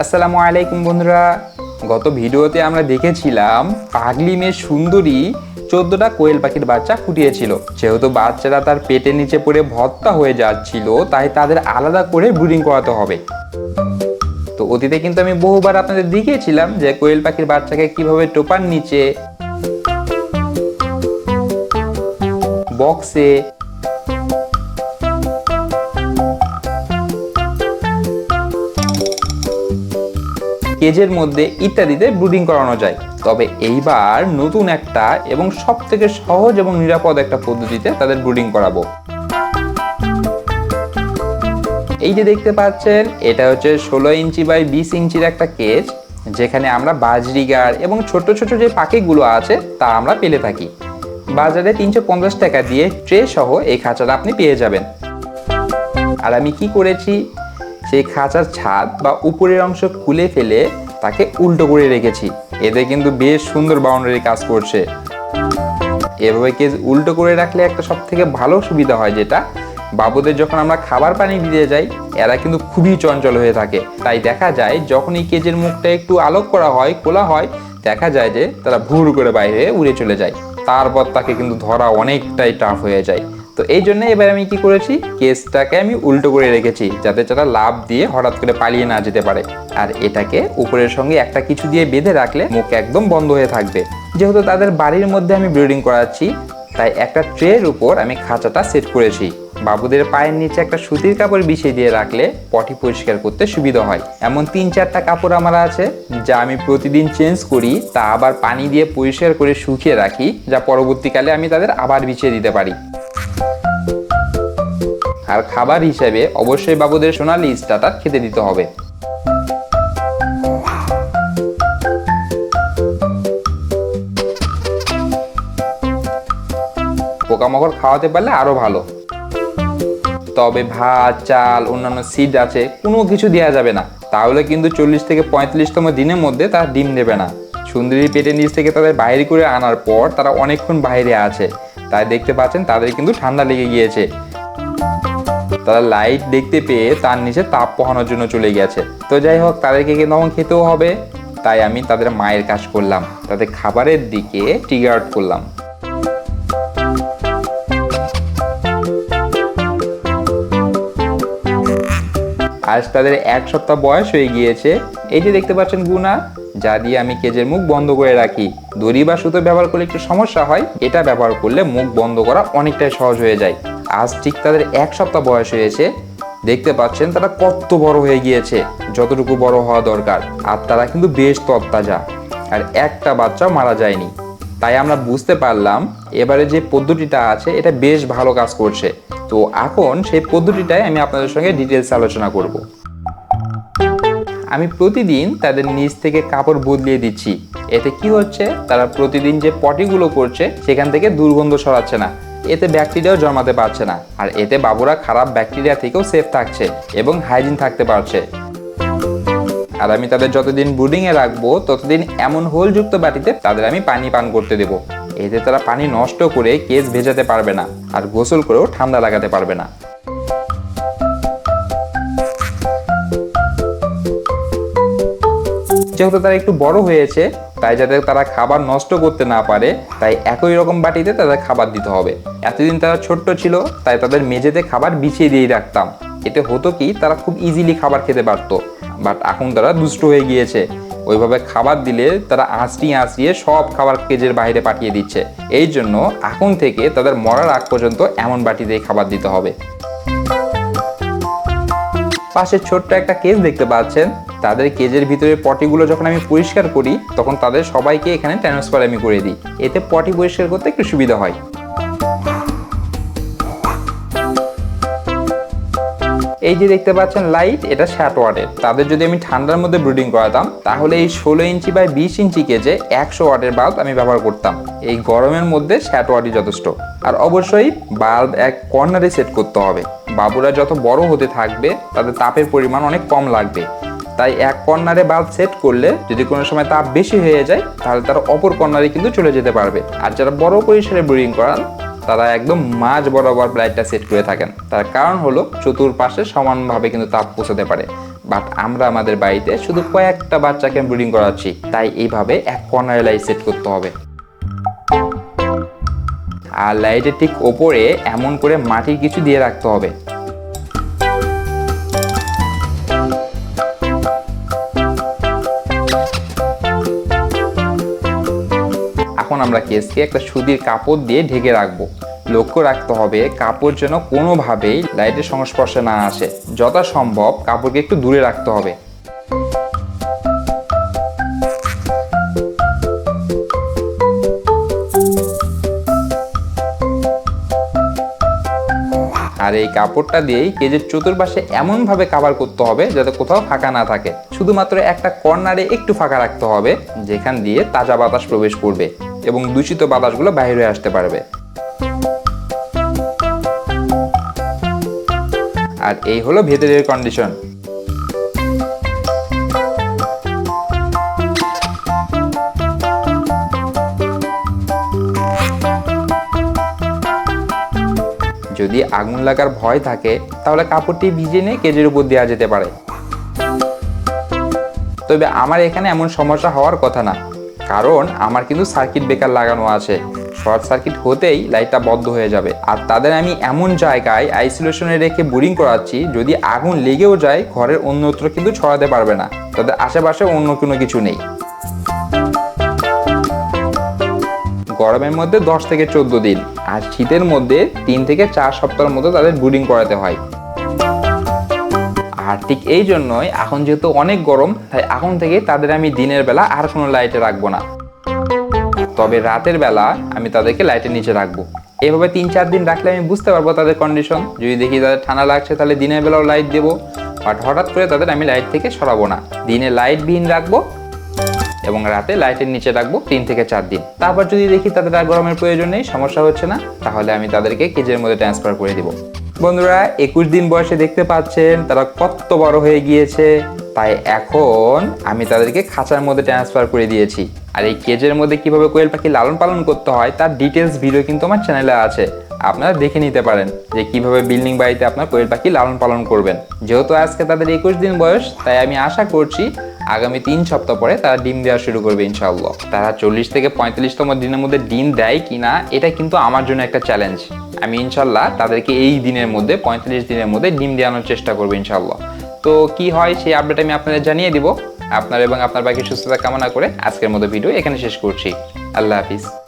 আসসালামু আলাইকুম বন্ধুরা। গত ভিডিওতে আমরা দেখেছিলাম পাগলি মেয়ে সুন্দরী চোদ্দটা কোয়েল পাখির বাচ্চা ফুটিয়েছিল যেহেতু বাচ্চারা তার পেটের নিচে পড়ে ভত্তা হয়ে যাচ্ছিল, তাই তাদের আলাদা করে ব্রিডিং করাতে হবে। তো অতীতে কিন্তু আমি বহুবার আপনাদের দেখিয়েছিলাম যে কোয়েল পাখির বাচ্চাকে কীভাবে টোপার নিচে, বক্সে কেজের মধ্যে ইত্যাদিতে ব্রুডিং করানো যায়। তবে এইবার নতুন একটা এবং সব থেকে সহজ এবং নিরাপদ একটা পদ্ধতিতে তাদের ব্রুডিং করাবো। এই যে দেখতে পাচ্ছেন, এটা হচ্ছে ষোলো ইঞ্চি বাই বিশ ইঞ্চির একটা কেজ, যেখানে আমরা বাজরিগার এবং ছোট ছোট যে পাখিগুলো আছে, তা আমরা পেলে থাকি। বাজারে তিনশো পঞ্চাশ টাকা দিয়ে ট্রে সহ এই খাঁচাটা আপনি পেয়ে যাবেন। আর আমি কি করেছি? সেই খাঁচার ছাদ বা উপরের অংশ খুলে ফেলে তাকে উল্টো করে রেখেছি। এতে কিন্তু বেশ সুন্দর বাউন্ডারি কাজ করছে। এভাবে কেজ উল্টো করে রাখলে একটা সব থেকে ভালো সুবিধা হয় যেটা, বাবুদের যখন আমরা খাবার পানি দিতে যাই, এরা কিন্তু খুবই চঞ্চল হয়ে থাকে। তাই দেখা যায় যখন এই কেজের মুখটা একটু আলোক করা হয় খোলা হয়, দেখা যায় যে তারা ভুর করে বাইরে উড়ে চলে যায়। তারপর তাকে কিন্তু ধরা অনেকটাই টাফ হয়ে যায়। তো এই জন্য এবার আমি কি করেছি? কেসটাকে আমি উল্টো করে রেখেছি, যাতে তারা লাভ দিয়ে হঠাৎ করে পালিয়ে না যেতে পারে। আর এটাকে উপরের সঙ্গে একটা কিছু দিয়ে বেঁধে রাখলে মুখ একদম বন্ধ হয়ে থাকবে। যেহেতু তাদের বাড়ির মধ্যে আমি ব্রিডিং করাচ্ছি, তাই একটা ট্রের উপর আমি খাঁচাটা সেট করেছি। বাবুদের পায়ের নিচে একটা সুতির কাপড় বিছিয়ে দিয়ে রাখলে পটি পরিষ্কার করতে সুবিধা হয়। এমন তিন চারটা কাপড় আমার আছে, যা আমি প্রতিদিন চেঞ্জ করি, তা আবার পানি দিয়ে পরিষ্কার করে শুকিয়ে রাখি, যা পরবর্তীকালে আমি তাদের আবার বিছিয়ে দিতে পারি। আর খাবার হিসেবে অবশ্যই বাবুদের সোনালি স্টার্টার খেতে দিতে হবে। পোকামাকড় খাওয়াতে পারলে আরও ভালো। তবে ভাত, চাল, অন্যান্য সিড আছে, কোনো কিছু দেওয়া যাবে না। তাহলে কিন্তু চল্লিশ থেকে পঁয়তাল্লিশতম দিনের মধ্যে তারা ডিম দেবে না। সুন্দরী পেটের নিচ থেকে তাদের বাইরে করে আনার পর তারা অনেকক্ষণ বাইরে আছে। তাই দেখতে পাচ্ছেন তাদের কিন্তু ঠান্ডা লেগে গিয়েছে। তারা লাইট দেখতে পেয়ে তার নিচে তাপ পোহানোর জন্য চলে গেছে। তো যাই হোক, তাদেরকে কিন্তু তখন খেতেও হবে। তাই আমি তাদের মায়ের কাজ করলাম। তাদের খাবারের দিকে ট্রিগার করলাম। আজ তাদের এক সপ্তাহ বয়স হয়ে গিয়েছে। এই যে দেখতে পাচ্ছেন গুনা, যা দিয়ে আমি কেজের মুখ বন্ধ করে রাখি। দড়ি বা সুতো ব্যবহার করলে একটু সমস্যা হয়, এটা ব্যবহার করলে মুখ বন্ধ করা অনেকটাই সহজ হয়ে যায়। আজ ঠিক তাদের এক সপ্তাহ বয়স হয়েছে। দেখতে পাচ্ছেন তারা কত বড় হয়ে গিয়েছে, যতটুকু বড় হওয়া দরকার। আর তারা কিন্তু বেশ তত্তাজা আর একটা বাচ্চাও মারা যায়নি। তাই আমরা বুঝতে পারলাম, এবারে যে পদ্ধতিটা আছে, এটা বেশ ভালো কাজ করছে। তো এখন সেই পদ্ধতিটাই আমি আপনাদের সঙ্গে ডিটেলস আলোচনা করব। আমি প্রতিদিন তাদের নিচ থেকে কাপড় বদলিয়ে দিচ্ছি। এতে কি হচ্ছে, তারা প্রতিদিন যে পটিগুলো করছে, সেখান থেকে দুর্গন্ধ সরাচ্ছে না। এতে ব্যাকটেরিয়াও জন্মাতে পারছে না। আর এতে বাবুরা খারাপ ব্যাকটেরিয়া থেকেও সেফ থাকছে এবং হাইজিন থাকতে পারছে। আর আমি তাদের যতদিন ব্রুডিংয়ে রাখব, ততদিন এমন হোলযুক্ত বাটিতে তাদের আমি পানি পান করতে দেবো। এতে তারা পানি নষ্ট করে কেস ভেজাতে পারবে না আর গোসল করেও ঠান্ডা লাগাতে পারবে না। যেহেতু তারা একটু বড় হয়েছে তাই যাতে তারা খাবার নষ্ট করতে না পারে, তাই একই রকম বাটিতে তাদের খাবার দিতে হবে। এতদিন তারা ছোট্ট ছিল, তাই তাদের মেঝেতে খাবার বিছিয়ে দিয়ে রাখতাম। এতে হতো কি, তারা খুব ইজিলি খাবার খেতে পারতো বাট এখন তারা দুষ্ট হয়ে গিয়েছে। ওইভাবে খাবার দিলে তারা আঁচড়িয়ে আঁচড়িয়ে সব খাবার কেজের বাইরে পাঠিয়ে দিচ্ছে। এই জন্য এখন থেকে তাদের মরার আগ পর্যন্ত এমন বাটিতেই খাবার দিতে হবে। পাশে ছোট্ট একটা কেস দেখতে পাচ্ছেন। তাদের কেজের ভিতরে পটিগুলো যখন আমি পরিষ্কার করি, তখন তাদের সবাইকে এখানে ট্রান্সফার আমি করে দিই। এতে পটি পরিষ্কার করতে একটু সুবিধা হয়। এই যে দেখতে পাচ্ছেন লাইট এটা শ্যাট ওয়াটের তাদের যদি আমি ঠান্ডার মধ্যে ব্রিডিং করাতাম, তাহলে এই ষোলো ইঞ্চি বাই বিশ ইঞ্চি কেজে একশো ওয়াটের বাল্ব আমি ব্যবহার করতাম। এই গরমের মধ্যে শ্যাট ওয়াটই যথেষ্ট। আর অবশ্যই বাল্ব এক কর্নারে সেট করতে হবে। বাবুরা যত বড় হতে থাকবে, তাদের তাপের পরিমাণ অনেক কম লাগবে। তাই এক কর্নারে বাল্ব সেট করলে যদি কোনো সময় তাপ বেশি হয়ে যায়, তাহলে তারা অপর কর্নারে কিন্তু চলে যেতে পারবে। আর যারা বড় পরিসরে ব্রিডিং করান, তারা একদম মাঝ বরাবর লাইটটা সেট করে থাকেন। তার কারণ হলো চতুর্পাশে সমানভাবে কিন্তু তাপ পৌঁছাতে পারে। বাট আমরা আমাদের বাড়িতে শুধু কয়েকটা বাচ্চাকে ব্রিডিং করাচ্ছি। তাই এইভাবে এক কর্নারে লাইট সেট করতে হবে। আর লাইটের ঠিক ওপরে এমন করে মাটির কিছু দিয়ে রাখতে হবে। আমরা কেসকে একটা সুতির কাপড় দিয়ে ঢেকে রাখব। লক্ষ্য রাখতে হবে, কাপড় যেন কোনোভাবেই লাইটের সংস্পর্শে না আসে। যথাসম্ভব কাপড়কে একটু দূরে রাখতে হবে। আর এই কাপড়টা দিয়েই কেজের চতুর্পাশে এমনভাবে কাভার করতে হবে যাতে কোথাও ফাঁকা না থাকে। শুধুমাত্র একটা কর্নারে একটু ফাঁকা রাখতে হবে, যেখান দিয়ে তাজা বাতাস প্রবেশ করবে। এবং দূষিত বাতাসগুলো বাইরে আসতে পারবে। আর এই হলো ভেতরের কন্ডিশন যদি আগুন লাগার ভয় থাকে, তাহলে কাপড়টি ভিজে নিয়ে কেজের উপর দেওয়া যেতে পারে। তবে আমার এখানে এমন সমস্যা হওয়ার কথা না। কারণ আমার কিন্তু সার্কিট ব্রেকার লাগানো আছে। শর্ট সার্কিট হতেই লাইটটা বন্ধ হয়ে যাবে। আর তাদের আমি এমন জায়গায় আইসোলেশনে রেখে বোরিং করাচ্ছি, যদি আগুন লেগেও যায়, ঘরের অন্যত্র কিন্তু ছড়াতে পারবে না। তাদের আশেপাশে অন্য কোনো কিছু নেই। গরমের মধ্যে দশ থেকে চোদ্দ দিন। আর শীতের মধ্যে তিন থেকে চার সপ্তাহের মতো তাদের ব্রুডিং করাতে হয়। আর ঠিক এই জন্যই এখন যেহেতু অনেক গরম, তাই এখন থেকে তাদের আমি দিনের বেলা আর কোনো লাইটে রাখব না। তবে রাতের বেলা আমি তাদেরকে লাইটের নিচে রাখব। এভাবে তিন চার দিন রাখলে আমি বুঝতে পারব তাদের কন্ডিশন যদি দেখি তাদের ঠান্ডা লাগছে, তাহলে দিনের বেলাও লাইট দেবো। বাট হঠাৎ করে তাদের আমি লাইট থেকে সরাবো না। দিনে লাইট বিহীন রাখব এবং রাতে লাইটের নিচে রাখব তিন থেকে চার দিন। তারপর যদি দেখি তাদের আর গরমের প্রয়োজন নেই, সমস্যা হচ্ছে না, তাহলে আমি তাদেরকে কেজের মধ্যে ট্রান্সফার করে দিব। বন্ধুরা, একুশ দিন বয়সে দেখতে পাচ্ছেন, তারা কত বড় হয়ে গিয়েছে। তাই এখন আমি তাদেরকে খাঁচার মধ্যে ট্রান্সফার করে দিয়েছি। আর এই কেজের মধ্যে কীভাবে কোয়েল পাখি লালন পালন করতে হয়, তার ডিটেলস ভিডিও কিন্তু আমার চ্যানেলে আছে। আপনারা দেখে নিতে পারেন যে কীভাবে বিল্ডিং বাড়িতে আপনার কোয়েল পাখি লালন পালন করবেন। যেহেতু আজকে তাদের একুশ দিন বয়স, তাই আমি আশা করছি আগামী তিন সপ্তাহ পরে তারা ডিম দেওয়া শুরু করবে ইনশাআল্লাহ। তারা চল্লিশ থেকে পঁয়তাল্লিশতম দিনের মধ্যে ডিম দেয় কি না, এটা কিন্তু আমার জন্য একটা চ্যালেঞ্জ আমি ইনশাল্লাহ তাদেরকে এই দিনের মধ্যে, পঁয়তাল্লিশ দিনের মধ্যে ডিম দেওয়ানোর চেষ্টা করব ইনশাল্লাহ তো কি হয় সেই আপডেট আমি আপনাদের জানিয়ে দিব। আপনার এবং আপনার বাকি সুস্থতা কামনা করে আজকের মতো ভিডিও এখানে শেষ করছি। আল্লাহ হাফিজ।